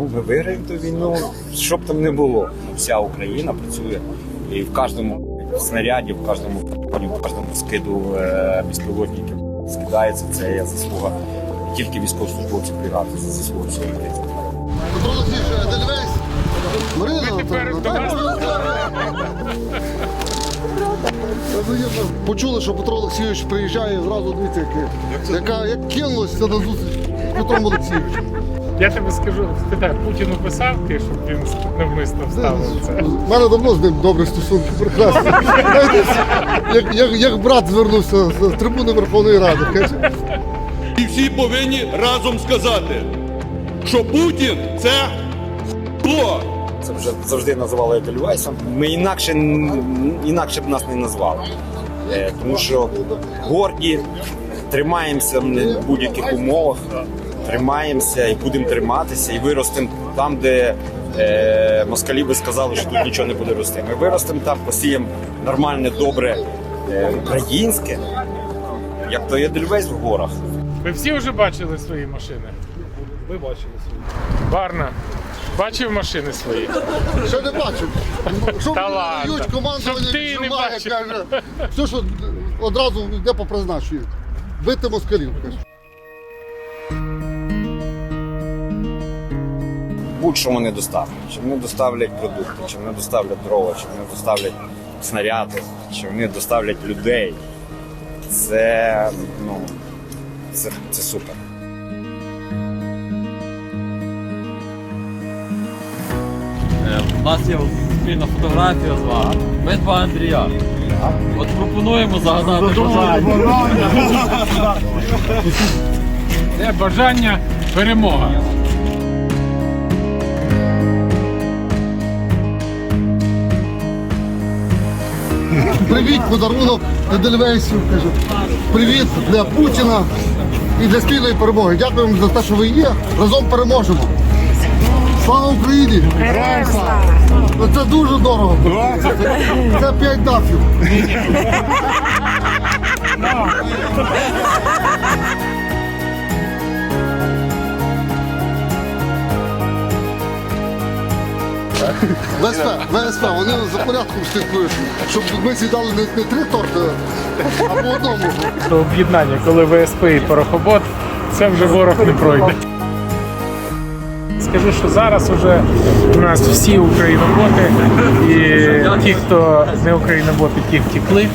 Ну, ми виграємо ту війну, що б там не було. Вся Україна працює і в кожному снаряді, в кожному патроні, в кожному скиду е, безпілотників скидається. Це є заслуга тільки військовослужбовців всієї. Петро Олексійович, Дельвейс. Марина, дай Почули, що Петро Олексійович приїжджає і зразу дивіться, яке- яка як кинулося на зустріч Петром Олексійовичем. Я тобі скажу, спитай, Путіну писав ти, щоб він навмисно вставив це. У мене давно з ним добрі стосунки, прекрасно. Як, як, як брат звернувся з трибуни Верховної Ради. каже, І всі повинні разом сказати, що Путін це зло. Це вже завжди називали Едельвейсом. Ми інакше, інакше б нас не назвали. Е, Тому що горді, тримаємося в будь-яких умовах, тримаємося і будемо триматися, і виростемо там, де е, москалі би сказали, що тут нічого не буде рости. Ми виростемо там, посіємо нормальне, добре е, українське, як то є Едельвейс в горах. Ви всі вже бачили свої машини? Ви бачили свої. Барна, бачив машини свої? Ще не бачив. Що Та мені ладно. дають командування Щоб ти не віджимає, бачив. каже. Все, що одразу йде по призначенню. Бити москалів, каже. Будь-що вони доставлять. Чи вони доставлять продукти, чи вони доставлять дрова, чи вони доставлять снаряди, чи вони доставлять людей. Це, ну, це, це супер. Е, У нас є спільна фотографія з вами. Ми два Андрія. От пропонуємо загадати бажання. Це бажання перемога. Привіт, подарунок Едельвейсів, каже. Привіт для Путіна і для спільної перемоги. Дякуємо за те, що ви є. Разом переможемо. Слава Україні! Героям слава! Це дуже дорого. Це, це 5 дафів. ВСП, ВСП, вони за порядком слідкують, щоб ми з'їдали не, не три торти, а по одному. Об'єднання, коли ВСП і порохобот, це вже ворог не пройде. Скажу, що зараз вже у нас всі україноботи і ті, хто не україноботи, ті втекли.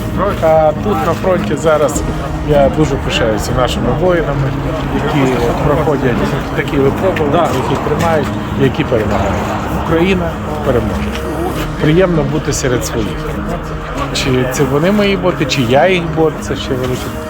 А тут на фронті зараз я дуже пишаюся нашими воїнами, які проходять такі випробування, які тримають, які перемагають. Україна переможе. Приємно бути серед своїх. Чи це вони мої боти, чи я їх бот, це ще велике.